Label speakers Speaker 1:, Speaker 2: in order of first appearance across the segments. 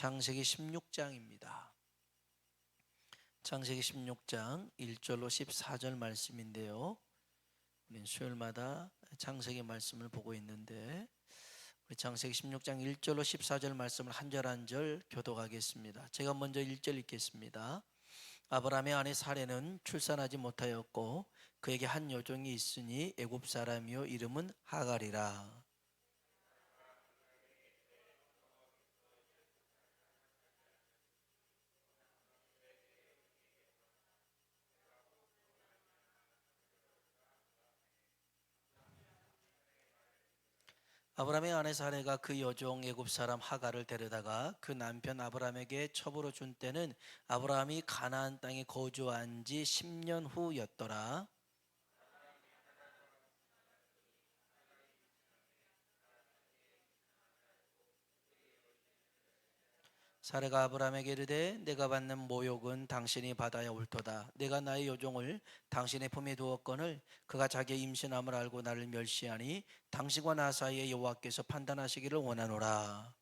Speaker 1: 창세기 16장입니다. 창세기 16장 1절로 14절 말씀인데요. 우리는 수요일마다 창세기 말씀을 보고 있는데 우리 창세기 16장 1절로 14절 말씀을 한 절 한 절 교독하겠습니다. 제가 먼저 1절 읽겠습니다. 아브라함의 아내 사레는 출산하지 못하였고 그에게 한 여종이 있으니 애굽 사람이요 이름은 하갈이라. 아브라함의 아내 사레가 그 여종 애굽 사람 하갈을 데려다가 그 남편 아브라함에게 첩으로 준 때는 아브라함이 가나안 땅에 거주한 지 10년 후였더라. 사례가 아브라함에게 이르되 내가 받는 모욕은 당신이 받아야 옳도다. 내가 나의 여종을 당신의 품에 두었거늘 그가 자기의 임신함을 알고 나를 멸시하니 당신과 나 사이에 여호와께서 판단하시기를 원하노라.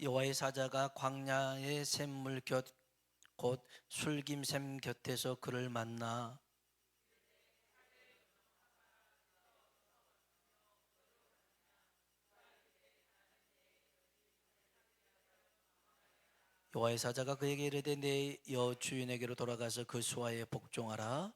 Speaker 1: 여호와의 사자가 광야의 샘물 곁 곧 술김샘 곁에서 그를 만나 여호와의 사자가 그에게 이르되 내 여 주인에게로 돌아가서 그 수하에 복종하라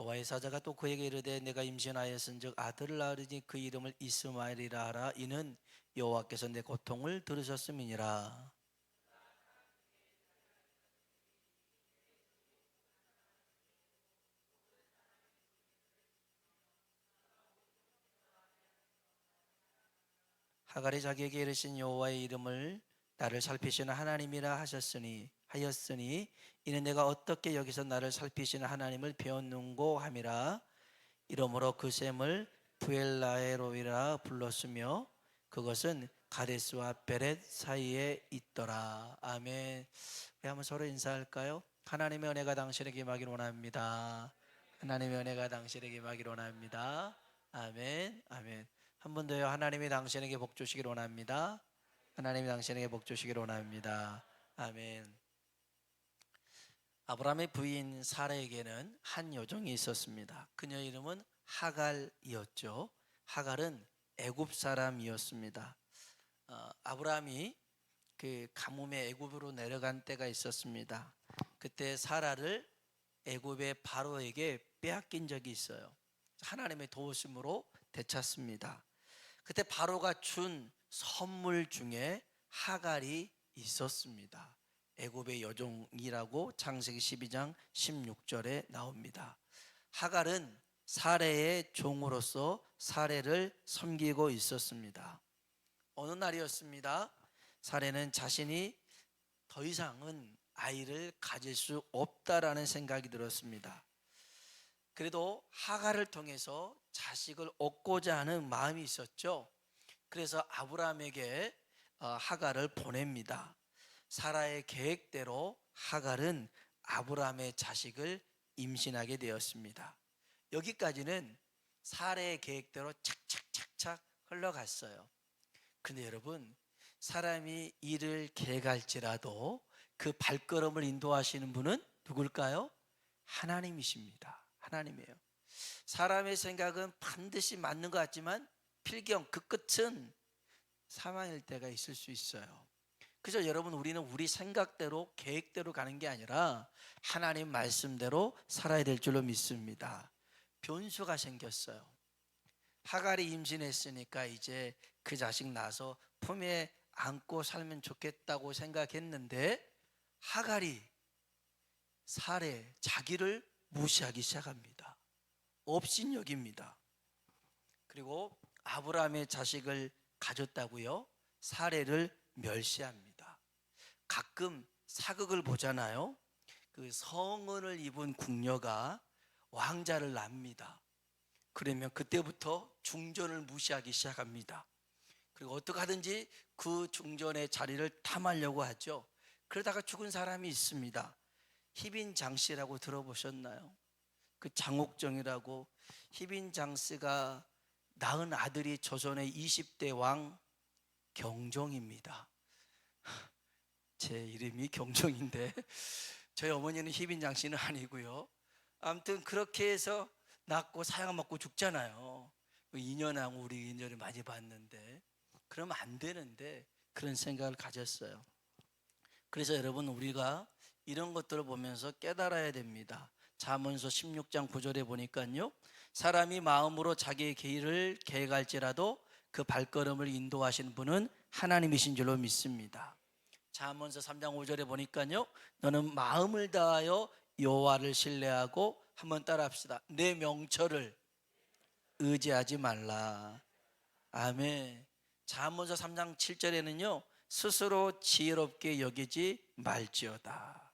Speaker 1: 여호와의 사자가 또 그에게 이르되 내가 임신하였은즉 아들을 낳으리니 그 이름을 이스마엘이라 하라. 이는 여호와께서 내 고통을 들으셨음이니라. 하갈이 자기에게 이르신 여호와의 이름을 나를 살피시는 하나님이라 하셨으니 하였으니 이는 내가 어떻게 여기서 나를 살피시는 하나님을 배웠는고 함이라. 이러므로 그 샘을 부엘라에로이라 불렀으며 그것은 가데스와 베렛 사이에 있더라. 아멘. 우리 한번 서로 인사할까요? 하나님의 은혜가 당신에게 임하길 원합니다. 하나님의 은혜가 당신에게 임하길 원합니다. 아멘. 아멘. 한 번 더요. 하나님이 당신에게 복 주시길 원합니다. 하나님이 당신에게 복 주시길 원합니다. 아멘 아브라함의 부인 사라에게는 한 여종이 있었습니다. 그녀 이름은 하갈이었죠. 하갈은 애굽 사람이었습니다. 어, 아브라함이 그 가뭄에 애굽으로 내려간 때가 있었습니다. 그때 사라를 애굽의 바로에게 빼앗긴 적이 있어요. 하나님의 도우심으로 되찾습니다. 그때 바로가 준 선물 중에 하갈이 있었습니다. 애굽의 여종이라고 창세기 12장 16절에 나옵니다. 하갈은 사례의 종으로서 사례를 섬기고 있었습니다. 어느 날이었습니다. 사례는 자신이 더 이상은 아이를 가질 수 없다라는 생각이 들었습니다. 그래도 하갈을 통해서 자식을 얻고자 하는 마음이 있었죠. 그래서 아브라함에게 어, 하갈을 보냅니다. 사라의 계획대로 하갈은 아브라함의 자식을 임신하게 되었습니다. 여기까지는 사례의 계획대로 착착착착 흘러갔어요. 근데 여러분, 사람이 일을 계획할지라도 그 발걸음을 인도하시는 분은 누굴까요? 하나님이십니다. 하나님이에요. 사람의 생각은 반드시 맞는 것 같지만 필경 그 끝은 사망일 때가 있을 수 있어요. 그래서 여러분 우리는 우리 생각대로 계획대로 가는 게 아니라 하나님 말씀대로 살아야 될 줄로 믿습니다. 변수가 생겼어요. 하갈이 임신했으니까 이제 그 자식 낳아서 품에 안고 살면 좋겠다고 생각했는데 하갈이 살해 자기를 무시하기 시작합니다. 업신여깁니다. 그리고 아브라함의 자식을 가졌다고요? 사례를 멸시합니다. 가끔 사극을 보잖아요. 그 성은을 입은 궁녀가 왕자를 낳습니다. 그러면 그때부터 중전을 무시하기 시작합니다. 그리고 어떻게 하든지 그 중전의 자리를 탐하려고 하죠. 그러다가 죽은 사람이 있습니다. 희빈 장씨라고 들어보셨나요? 그 장옥정이라고 희빈 장씨가 낳은 아들이 조선의 20대 왕 경종입니다. 제 이름이 경종인데 저희 어머니는 희빈 장씨는 아니고요. 아무튼 그렇게 해서 낳고 사양 먹고 죽잖아요. 그 인연하고 우리 인연을 많이 봤는데 그러면 안 되는데 그런 생각을 가졌어요. 그래서 여러분 우리가 이런 것들을 보면서 깨달아야 됩니다. 잠언서 16장 9절에 보니까요. 사람이 마음으로 자기의 길을 계획할지라도 그 발걸음을 인도하시는 분은 하나님이신 줄로 믿습니다. 잠언서 3장 5절에 보니까요. 너는 마음을 다하여 여호와를 신뢰하고 한번 따라합시다. 내 명철을 의지하지 말라. 아멘. 잠언서 3장 7절에는요. 스스로 지혜롭게 여기지 말지어다.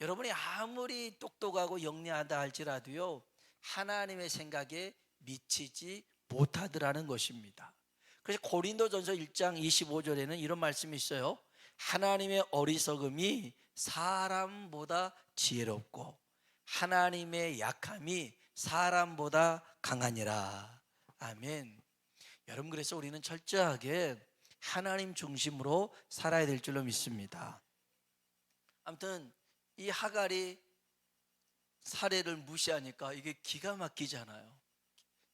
Speaker 1: 여러분이 아무리 똑똑하고 영리하다 할지라도요. 하나님의 생각에 미치지 못하더라는 것입니다. 그래서 고린도전서 1장 25절에는 이런 말씀이 있어요. 하나님의 어리석음이 사람보다 지혜롭고 하나님의 약함이 사람보다 강하니라. 아멘. 여러분 그래서 우리는 철저하게 하나님 중심으로 살아야 될 줄로 믿습니다. 아무튼 이 하갈이 사례를 무시하니까 이게 기가 막히잖아요.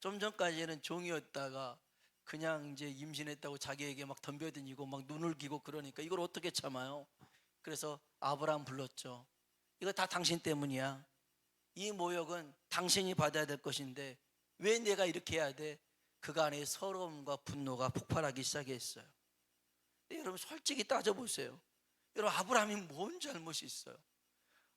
Speaker 1: 좀 전까지는 종이었다가 그냥 이제 임신했다고 자기에게 막 덤벼드니고 막 눈을 기고 그러니까 이걸 어떻게 참아요? 그래서 아브라함 불렀죠. 이거 다 당신 때문이야. 이 모욕은 당신이 받아야 될 것인데 왜 내가 이렇게 해야 돼? 안에 서러움과 분노가 폭발하기 시작했어요. 여러분 솔직히 따져보세요. 여러분 아브라함이 뭔 잘못이 있어요?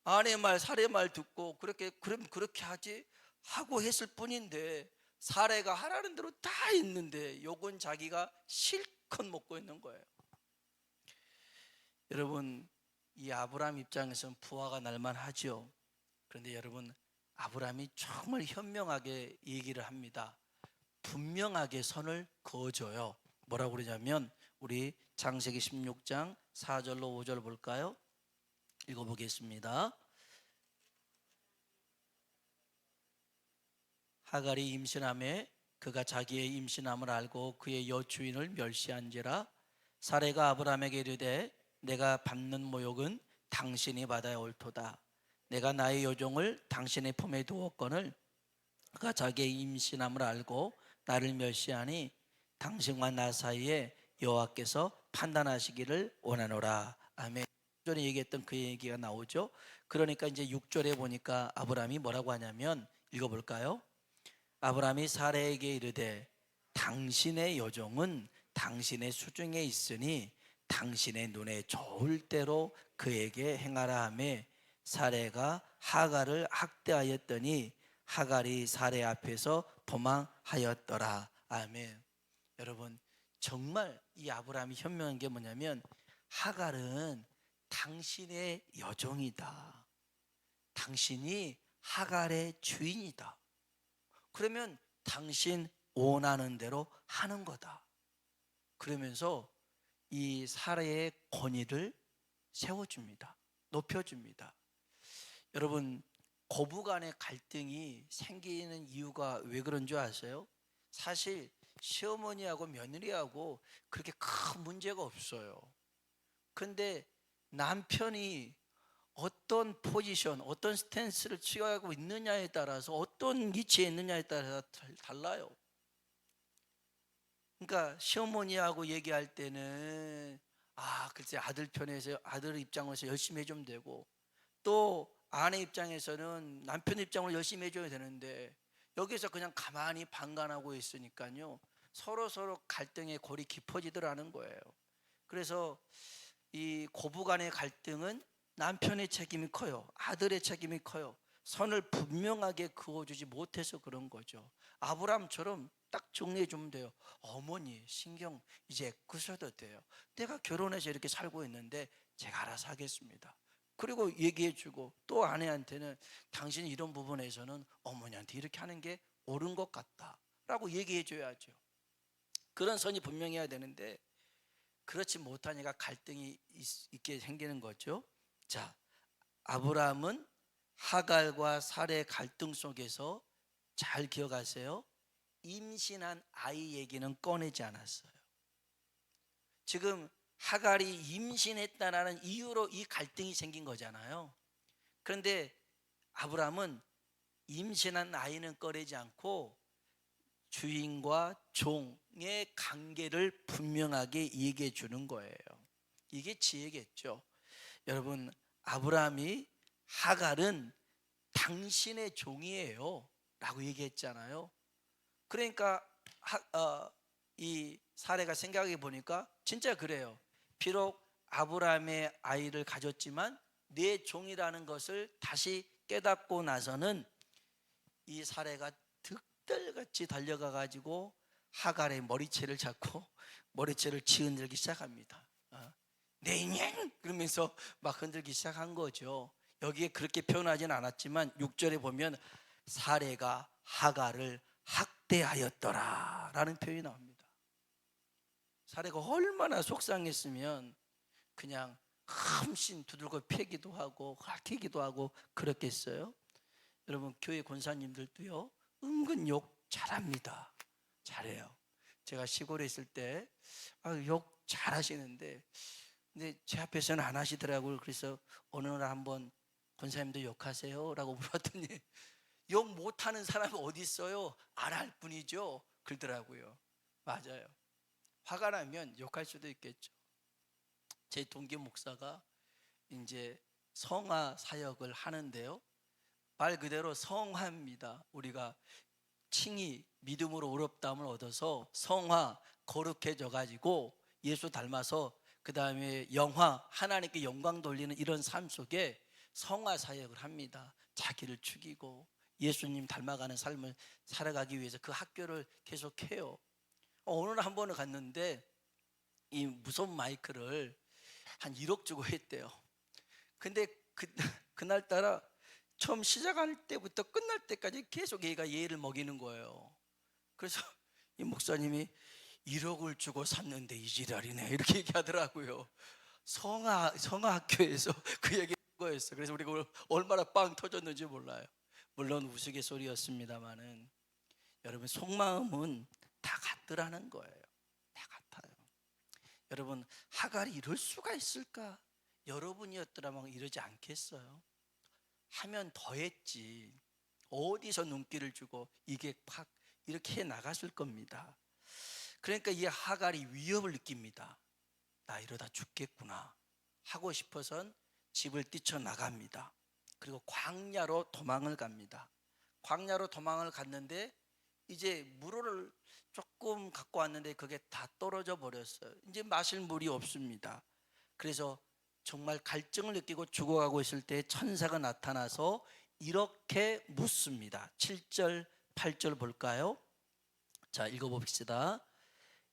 Speaker 1: 아내 말, 사례 말 듣고 그렇게 그럼 그렇게 하지 하고 했을 뿐인데 사례가 하라는 대로 다 있는데 욕은 자기가 실컷 먹고 있는 거예요. 여러분 이 아브라함 입장에서는 부하가 날만 하죠. 그런데 여러분 아브라함이 정말 현명하게 얘기를 합니다. 분명하게 선을 그어줘요. 뭐라고 그러냐면 우리 장세기 16장 4절로 5절 볼까요? 읽어보겠습니다. 하갈이 임신함에 그가 자기의 임신함을 알고 그의 여주인을 멸시한지라 사례가 아브라함에게 이르되 내가 받는 모욕은 당신이 받아야 옳도다. 내가 나의 여종을 당신의 품에 두었거늘 그가 자기의 임신함을 알고 나를 멸시하니 당신과 나 사이에 여호와께서 판단하시기를 원하노라. 아멘. 전에 얘기했던 그 얘기가 나오죠. 그러니까 이제 6절에 보니까 아브라함이 뭐라고 하냐면 읽어볼까요? 아브라함이 사례에게 이르되 당신의 여종은 당신의 수중에 있으니 당신의 눈에 좋을 대로 그에게 행하라 하매 사례가 하갈을 학대하였더니 하갈이 사례 앞에서 도망하였더라. 아멘. 여러분 정말 이 아브라함이 현명한 게 뭐냐면 하갈은 당신의 여종이다. 당신이 하갈의 주인이다. 그러면 당신 원하는 대로 하는 거다. 그러면서 이 사례의 권위를 세워줍니다. 높여줍니다. 여러분, 고부간의 갈등이 생기는 이유가 왜 그런 줄 아세요? 사실 시어머니하고 며느리하고 그렇게 큰 문제가 없어요. 근데 남편이 어떤 포지션, 어떤 스탠스를 취하고 있느냐에 따라서 어떤 위치에 있느냐에 따라서 달라요. 그러니까 시어머니하고 얘기할 때는 아, 글쎄 아들 편에서 아들 입장에서 열심히 해주면 되고 또 아내 입장에서는 남편 입장으로 열심히 해줘야 되는데 여기서 그냥 가만히 방관하고 있으니까요 서로 서로 갈등의 골이 깊어지더라는 거예요. 그래서 이 고부간의 갈등은 남편의 책임이 커요. 아들의 책임이 커요. 선을 분명하게 그어주지 못해서 그런 거죠. 아브람처럼 딱 정리해 주면 돼요. 어머니 신경 이제 끄셔도 돼요. 내가 결혼해서 이렇게 살고 있는데 제가 알아서 하겠습니다. 그리고 얘기해 주고 또 아내한테는 당신이 이런 부분에서는 어머니한테 이렇게 하는 게 옳은 것 같다. 라고 얘기해 줘야죠. 그런 선이 분명해야 되는데 그렇지 못하니까 갈등이 있- 있게 생기는 거죠. 자, 아브라함은 하갈과 살의 갈등 속에서 잘 기억하세요. 임신한 아이 얘기는 꺼내지 않았어요. 지금 하갈이 임신했다라는 이유로 이 갈등이 생긴 거잖아요. 그런데 아브라함은 임신한 아이는 꺼내지 않고 주인과 종의 관계를 분명하게 얘기해 주는 거예요. 이게 지혜겠죠. 여러분, 아브라함이 하갈은 당신의 종이에요. 라고 얘기했잖아요. 그러니까 하, 어, 이 사례가 생각해 보니까 진짜 그래요. 비록 아브라함의 아이를 가졌지만 내 종이라는 것을 다시 깨닫고 나서는 이 사례가 득달같이 달려가 가지고 하갈의 머리채를 잡고 머리채를 지흔들기 시작합니다. 어, 내 인연 그러면서 막 흔들기 시작한 거죠. 여기에 그렇게 표현하진 않았지만 6절에 보면 사례가 하갈을 학대하였더라라는 표현이 나옵니다. 사례가 얼마나 속상했으면 그냥 흠씬 두들겨 패기도 하고 핥히기도 하고 그렇겠어요. 여러분 교회 권사님들도요 은근 욕 잘합니다. 잘해요. 제가 시골에 있을 때 욕 잘하시는데 근데 제 앞에서는 안 하시더라고요. 그래서 어느 날 한번 권사님도 욕하세요 라고 물었더니 욕 못하는 사람이 어디 있어요? 안 할 뿐이죠. 그러더라고요. 맞아요. 화가 나면 욕할 수도 있겠죠. 제 동기 목사가 이제 성화 사역을 하는데요. 말 그대로 성화입니다. 우리가 칭이 믿음으로 어렵다함을 얻어서 성화 거룩해져 가지고 예수 닮아서 그 다음에 영화 하나님께 영광 돌리는 이런 삶 속에 성화 사역을 합니다. 자기를 죽이고 예수님 닮아가는 삶을 살아가기 위해서 그 학교를 계속해요. 날한 번을 갔는데 이 무선 마이크를 한 1억 주고 했대요. 근데 그 그날 따라 처음 시작할 때부터 끝날 때까지 계속 얘가 예를 먹이는 거예요. 그래서 이 목사님이 1억을 주고 샀는데 이 지랄이네 이렇게 얘기하더라고요. 성화 성화학교에서 그 얘기 거였어. 그래서 우리가 얼마나 빵 터졌는지 몰라요. 물론 우스갯소리였습니다만은 여러분 속마음은 다 같더라는 거예요. 다 같아요. 여러분 하갈이 이럴 수가 있을까? 여러분이었더라면 이러지 않겠어요? 하면 더했지. 어디서 눈길을 주고 이게 팍 이렇게 해 나갔을 겁니다. 그러니까 이 하갈이 위협을 느낍니다. 나 이러다 죽겠구나 하고 싶어선 집을 뛰쳐 나갑니다. 그리고 광야로 도망을 갑니다. 광야로 도망을 갔는데 이제 물을 조금 갖고 왔는데 그게 다 떨어져 버렸어요. 이제 마실 물이 없습니다. 그래서 정말 갈증을 느끼고 죽어가고 있을 때 천사가 나타나서 이렇게 묻습니다. 7절, 8절 볼까요? 자, 읽어봅시다.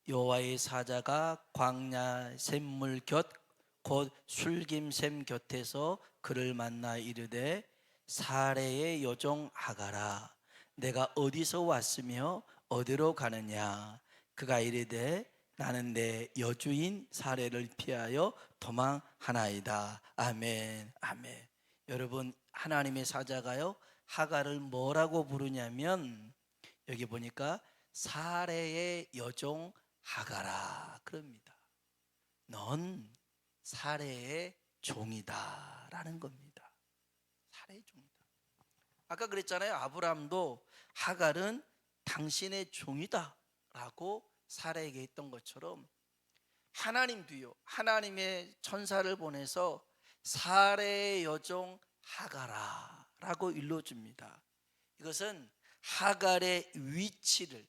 Speaker 1: 여호와의 사자가 광야 샘물 곁 곧 술김샘 곁에서 그를 만나 이르되 사례의 여종 하가라 내가 어디서 왔으며 어디로 가느냐? 그가 이르되 나는 내 여주인 사례를 피하여 도망하나이다. 아멘 아멘. 여러분 하나님의 사자가요 하가를 뭐라고 부르냐면 여기 보니까 사례의 여종 하가라 그럽니다 넌 사례의 종이다라는 겁니다. 사례의 종이다. 아까 그랬잖아요. 아브라함도 하갈은 당신의 종이다라고 사례에게 했던 것처럼 하나님도요. 하나님의 천사를 보내서 사례의 여종 하가라라고 일러줍니다. 이것은 하갈의 위치를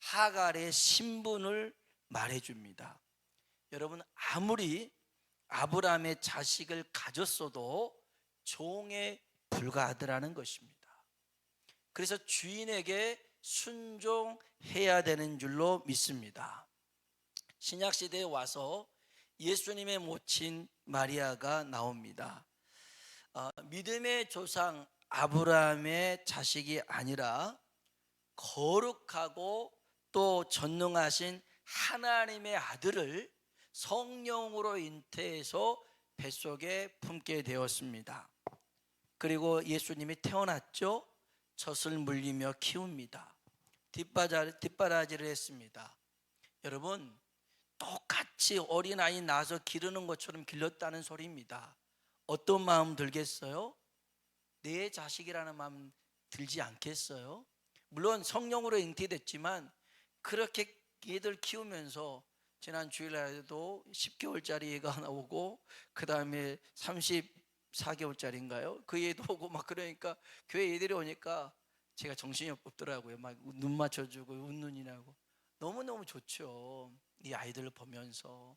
Speaker 1: 하갈의 신분을 말해줍니다. 여러분 아무리 아브라함의 자식을 가졌어도 종에 불과하더라는 것입니다. 그래서 주인에게 순종해야 되는 줄로 믿습니다. 신약 시대에 와서 예수님의 모친 마리아가 나옵니다. 어, 믿음의 조상 아브라함의 자식이 아니라 거룩하고 또 전능하신 하나님의 아들을 성령으로 잉태해서 뱃속에 품게 되었습니다. 그리고 예수님이 태어났죠. 젖을 물리며 키웁니다. 뒷바라, 뒷바라지 를 했습니다. 여러분, 똑같이 어린아이 낳아서 기르는 것처럼 길렀다는 소리입니다. 어떤 마음 들겠어요? 내 자식이라는 마음 들지 않겠어요? 물론 성령으로 잉태됐지만 그렇게 얘들 키우면서 지난 주일날에도 10개월짜리 애가 나오고 그 다음에 34개월짜리인가요? 그 애도 오고 막 그러니까 교회 애들이 오니까 제가 정신이 없더라고요. 막 눈 맞춰주고 웃눈이 나고 너무너무 좋죠. 이 아이들을 보면서.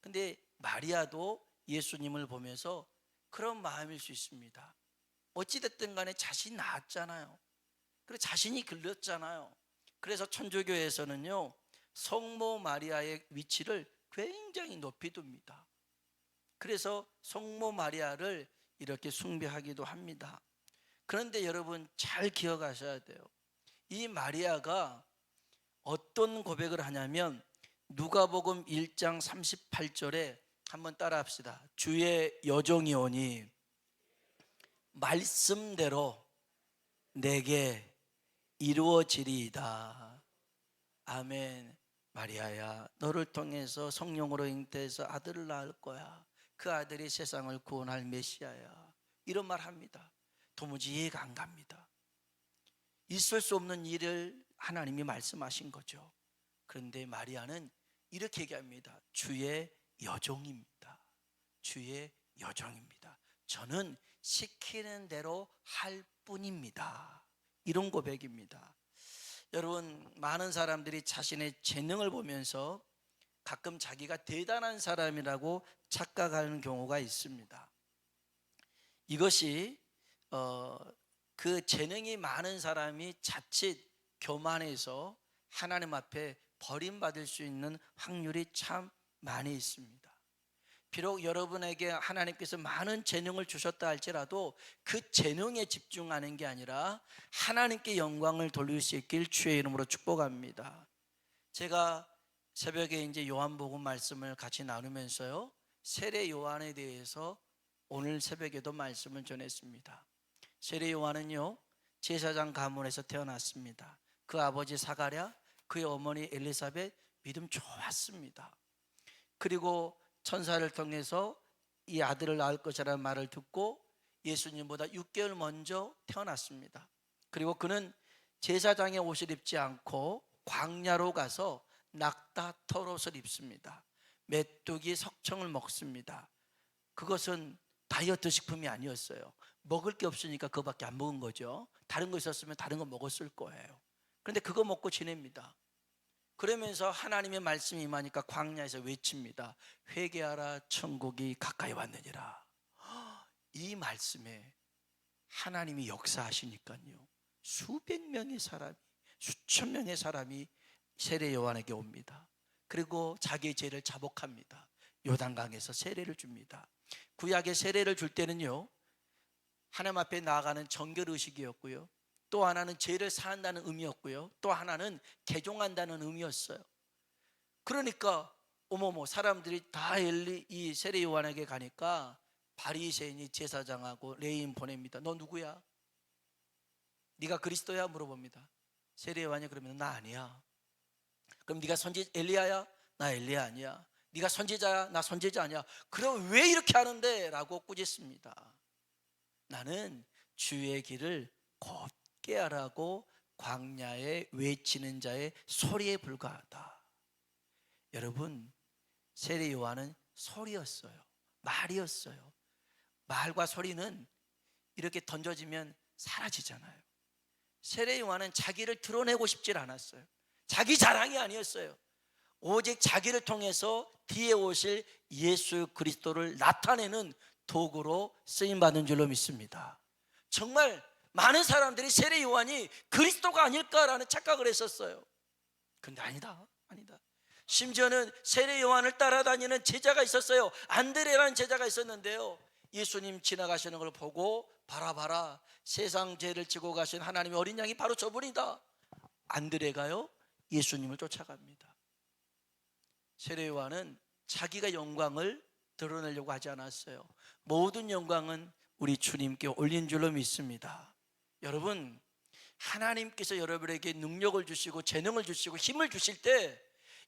Speaker 1: 근데 마리아도 예수님을 보면서 그런 마음일 수 있습니다. 어찌됐든 간에 자신이 낳았잖아요. 그리고 자신이 길렀잖아요. 그래서 천주교에서는요, 성모 마리아의 위치를 굉장히 높이 둡니다. 그래서 성모 마리아를 이렇게 숭배하기도 합니다. 그런데 여러분 잘 기억하셔야 돼요. 이 마리아가 어떤 고백을 하냐면 누가복음 1장 38절에 한번 따라 합시다. 주의 여종이 오니 말씀대로 내게 이루어지리이다. 아멘. 마리아야, 너를 통해서 성령으로 잉태해서 아들을 낳을 거야. 그 아들이 세상을 구원할 메시아야. 이런 말 합니다. 도무지 이해가 안 갑니다. 있을 수 없는 일을 하나님이 말씀하신 거죠. 그런데 마리아는 이렇게 얘기합니다. 주의 여종입니다. 주의 여종입니다. 저는 시키는 대로 할 뿐입니다. 이런 고백입니다. 여러분, 많은 사람들이 자신의 재능을 보면서 가끔 자기가 대단한 사람이라고 착각하는 경우가 있습니다. 이것이 어, 그 재능이 많은 사람이 자칫 교만해서 하나님 앞에 버림받을 수 있는 확률이 참 많이 있습니다. 비록 여러분에게 하나님께서 많은 재능을 주셨다 할지라도 그 재능에 집중하는 게 아니라 하나님께 영광을 돌릴 수 있길 주의 이름으로 축복합니다. 제가 새벽에 이제 요한복음 말씀을 같이 나누면서요. 세례 요한에 대해서 오늘 새벽에도 말씀을 전했습니다. 세례 요한은요. 제사장 가문에서 태어났습니다. 그 아버지 사가랴, 그의 어머니 엘리사벳 믿음 좋았습니다. 그리고 천사를 통해서 이 아들을 낳을 것이라는 말을 듣고 예수님보다 6개월 먼저 태어났습니다. 그리고 그는 제사장의 옷을 입지 않고 광야로 가서 낙타 털옷을 입습니다. 메뚜기 석청을 먹습니다. 그것은 다이어트 식품이 아니었어요. 먹을 게 없으니까 그거밖에 안 먹은 거죠. 다른 거 있었으면 다른 거 먹었을 거예요. 그런데 그거 먹고 지냅니다. 그러면서 하나님의 말씀이 임하니까 광야에서 외칩니다. 회개하라 천국이 가까이 왔느니라. 이 말씀에 하나님이 역사하시니까요. 수백 명의 사람이 수천 명의 사람이 세례 요한에게 옵니다. 그리고 자기의 죄를 자복합니다. 요단강에서 세례를 줍니다. 구약의 세례를 줄 때는요. 하나님 앞에 나아가는 정결 의식이었고요. 또 하나는 죄를 사한다는 의미였고요. 또 하나는 개종한다는 의미였어요. 그러니까 어머머 사람들이 다 엘리 이 세례 요한에게 가니까 바리새인이 제사장하고 레인 보냅니다. 너 누구야? 네가 그리스도야 물어봅니다. 세례 요한이 그러면 나 아니야. 그럼 네가 선지 엘리야야? 나 엘리야 아니야. 네가 선지자야? 나 선지자 아니야. 그럼 왜 이렇게 하는데? 라고 꾸짖습니다. 나는 주의 길을 곱 게 하라고 광야에 외치는 자의 소리에 불과하다. 여러분, 세례 요한은 소리였어요. 말이었어요. 말과 소리는 이렇게 던져지면 사라지잖아요. 세례 요한은 자기를 드러내고 싶질 않았어요. 자기 자랑이 아니었어요. 오직 자기를 통해서 뒤에 오실 예수 그리스도를 나타내는 도구로 쓰임 받는 줄로 믿습니다. 정말 많은 사람들이 세례 요한이 그리스도가 아닐까라는 착각을 했었어요. 근데 아니다. 아니다. 심지어는 세례 요한을 따라다니는 제자가 있었어요. 안드레라는 제자가 있었는데요. 예수님 지나가시는 걸 보고 바라봐라. 세상 죄를 지고 가신 하나님의 어린 양이 바로 저분이다. 안드레가요 예수님을 쫓아갑니다. 세례 요한은 자기가 영광을 드러내려고 하지 않았어요. 모든 영광은 우리 주님께 올린 줄로 믿습니다. 여러분 하나님께서 여러분에게 능력을 주시고 재능을 주시고 힘을 주실 때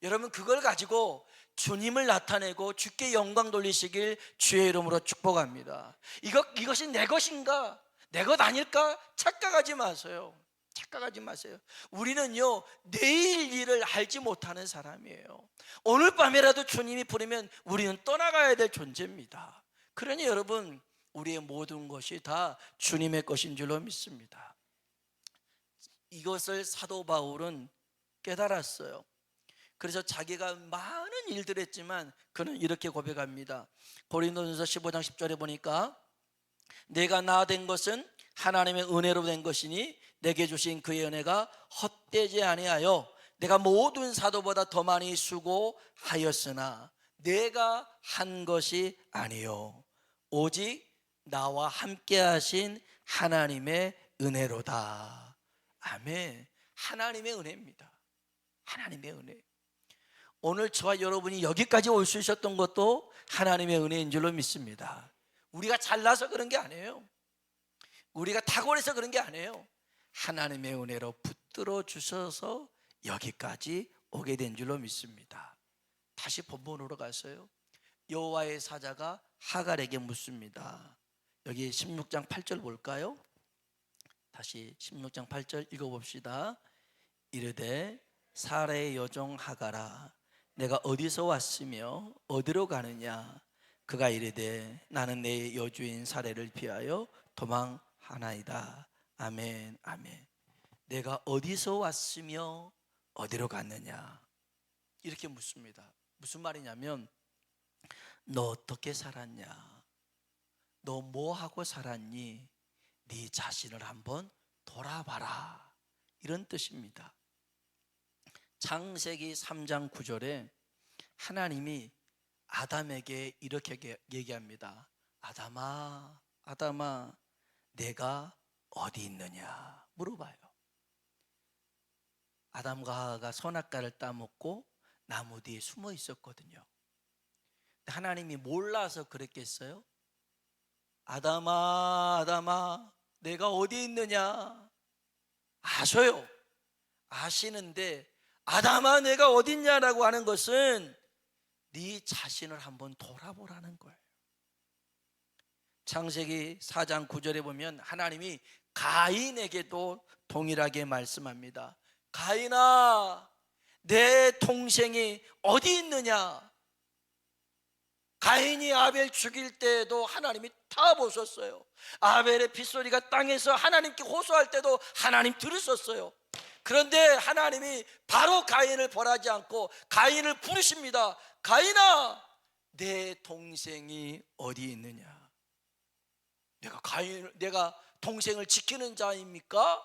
Speaker 1: 여러분 그걸 가지고 주님을 나타내고 주께 영광 돌리시길 주의 이름으로 축복합니다. 이것 이것이 내 것인가? 내 것 아닐까? 착각하지 마세요. 착각하지 마세요. 우리는요 내일 일을 알지 못하는 사람이에요. 오늘 밤이라도 주님이 부르면 우리는 떠나가야 될 존재입니다. 그러니 여러분 우리의 모든 것이 다 주님의 것인 줄로 믿습니다. 이것을 사도 바울은 깨달았어요. 그래서 자기가 많은 일들을 했지만 그는 이렇게 고백합니다. 고린도전서 15장 10절에 보니까 내가 나 된 것은 하나님의 은혜로 된 것이니 내게 주신 그의 은혜가 헛되지 아니하여 내가 모든 사도보다 더 많이 수고하였으나 내가 한 것이 아니요 오직 나와 함께 하신 하나님의 은혜로다. 아멘. 하나님의 은혜입니다. 하나님의 은혜. 오늘 저와 여러분이 여기까지 올 수 있었던 것도 하나님의 은혜인 줄로 믿습니다. 우리가 잘나서 그런 게 아니에요. 우리가 탁월해서 그런 게 아니에요. 하나님의 은혜로 붙들어 주셔서 여기까지 오게 된 줄로 믿습니다. 다시 본문으로 가서요. 여호와의 사자가 하갈에게 묻습니다. 여기 16장 8절 볼까요? 다시 16장 8절 읽어봅시다. 이르되 사라의 여종 하가라. 내가 어디서 왔으며 어디로 가느냐? 그가 이르되 나는 내 여주인 사례를 피하여 도망하나이다. 아멘 아멘. 내가 어디서 왔으며 어디로 갔느냐? 이렇게 묻습니다. 무슨 말이냐면 너 어떻게 살았냐 너 뭐 하고 살았니 네 자신을 한번 돌아봐라 이런 뜻입니다 창세기 3장 9절에 하나님이 아담에게 이렇게 얘기합니다. 아담아, 아담아, 내가 어디 있느냐 물어봐요. 아담과 하와가 선악과를 따먹고 나무 뒤에 숨어 있었거든요. 하나님이 몰라서 그랬겠어요? 아담아, 아담아, 내가 어디 있느냐? 아셔요. 아시는데 아담아 내가 어딨냐라고 하는 것은 네 자신을 한번 돌아보라는 거예요. 창세기 4장 9절에 보면 하나님이 가인에게도 동일하게 말씀합니다. 가인아, 내 동생이 어디 있느냐? 가인이 아벨 죽일 때도 하나님이 다 보셨어요. 아벨의 빗소리가 땅에서 하나님께 호소할 때도 하나님 들으셨어요. 그런데 하나님이 바로 가인을 벌하지 않고 가인을 부르십니다. 가인아, 내 동생이 어디 있느냐? 내가 가인, 내가 동생을 지키는 자입니까?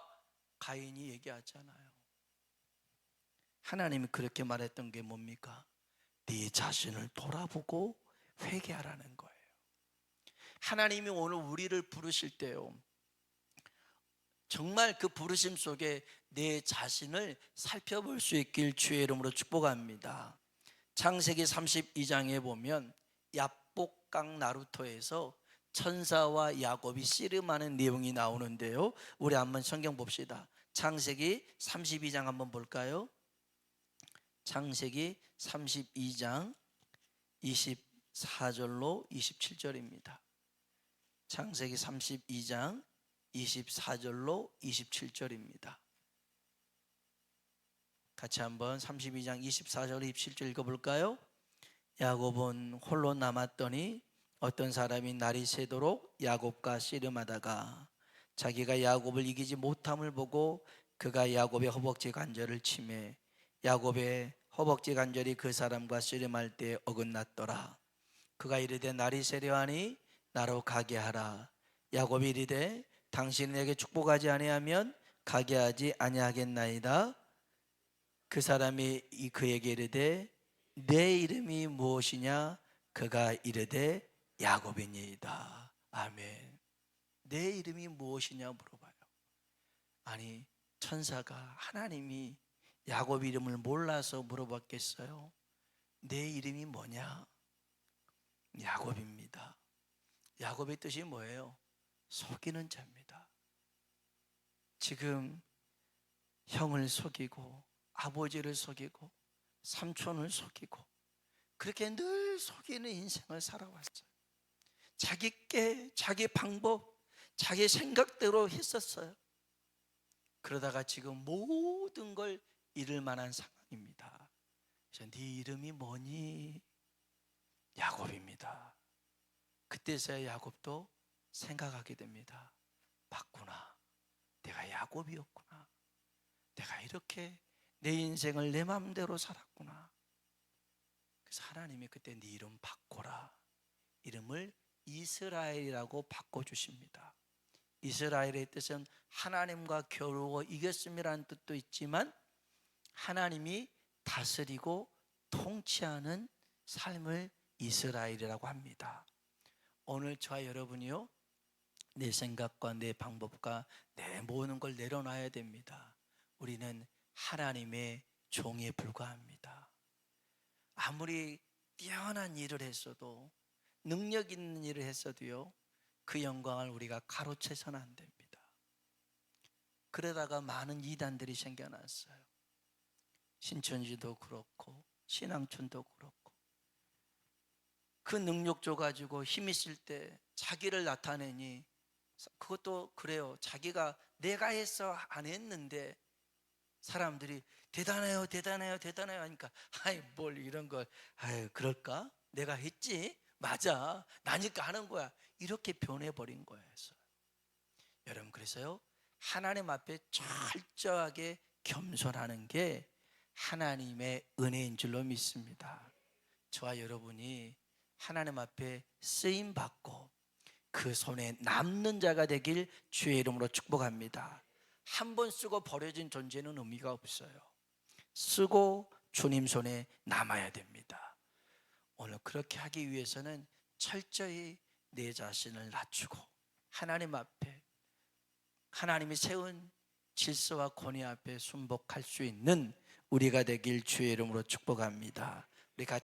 Speaker 1: 가인이 얘기하잖아요. 하나님이 그렇게 말했던 게 뭡니까? 네 자신을 돌아보고 회개하라는 거예요. 하나님이 오늘 우리를 부르실 때요. 정말 그 부르심 속에 내 자신을 살펴볼 수 있길 주의 이름으로 축복합니다. 창세기 32장에 보면 야복강 나루토에서 천사와 야곱이 씨름하는 내용이 나오는데요. 우리 한번 성경 봅시다. 창세기 32장 한번 볼까요? 창세기 32장 24절로 27절입니다. 창세기 32장 24절로 27절입니다. 같이 한번 32장 24절 27절 읽어볼까요? 야곱은 홀로 남았더니 어떤 사람이 날이 새도록 야곱과 씨름하다가 자기가 야곱을 이기지 못함을 보고 그가 야곱의 허벅지 관절을 치매 야곱의 허벅지 관절이 그 사람과 씨름할 때 어긋났더라 그가 이르되 날이 세려하니 나로 가게 하라. 야곱이 이르되 당신에게 축복하지 아니하면 가게 하지 아니하겠나이다. 그 사람이 이 그에게 이르되 내 이름이 무엇이냐? 그가 이르되 야곱이니이다. 아멘. 내 이름이 무엇이냐 물어봐요. 아니 천사가 하나님이 야곱 이름을 몰라서 물어봤겠어요. 내 이름이 뭐냐? 야곱입니다. 야곱의 뜻이 뭐예요? 속이는 자입니다. 지금 형을 속이고 아버지를 속이고 삼촌을 속이고 그렇게 늘 속이는 인생을 살아왔어요. 자기께 자기 방법, 자기 생각대로 했었어요. 그러다가 지금 모든 걸 잃을 만한 상황입니다. 그래서 네 이름이 뭐니? 야곱입니다. 그때서야 야곱도 생각하게 됩니다. 맞구나. 내가 야곱이었구나. 내가 이렇게 내 인생을 내 마음대로 살았구나. 그래서 하나님이 그때 네 이름 바꿔라. 이름을 이스라엘이라고 바꿔주십니다. 이스라엘의 뜻은 하나님과 겨루어 이겼음이라는 뜻도 있지만 하나님이 다스리고 통치하는 삶을 이스라엘이라고 합니다. 오늘 저와 여러분이요 내 생각과 내 방법과 내 모든 걸 내려놔야 됩니다. 우리는 하나님의 종에 불과합니다. 아무리 뛰어난 일을 했어도 능력 있는 일을 했어도요 그 영광을 우리가 가로채서는 안 됩니다. 그러다가 많은 이단들이 생겨났어요. 신천지도 그렇고 신앙촌도 그렇고 그 능력조 가지고 힘 있을 때 자기를 나타내니 그것도 그래요. 자기가 내가 했어 안 했는데 사람들이 대단해요, 대단해요, 대단해요 하니까 아이 뭘 이런 걸 아유 그럴까? 내가 했지 맞아 나니까 하는 거야 이렇게 변해버린 거예요. 여러분 그래서요 하나님 앞에 철저하게 겸손하는 게 하나님의 은혜인 줄로 믿습니다. 저와 여러분이 하나님 앞에 쓰임 받고 그 손에 남는 자가 되길 주의 이름으로 축복합니다. 한 번 쓰고 버려진 존재는 의미가 없어요. 쓰고 주님 손에 남아야 됩니다. 오늘 그렇게 하기 위해서는 철저히 내 자신을 낮추고 하나님 앞에 하나님이 세운 질서와 권위 앞에 순복할 수 있는 우리가 되길 주의 이름으로 축복합니다. 우리 같이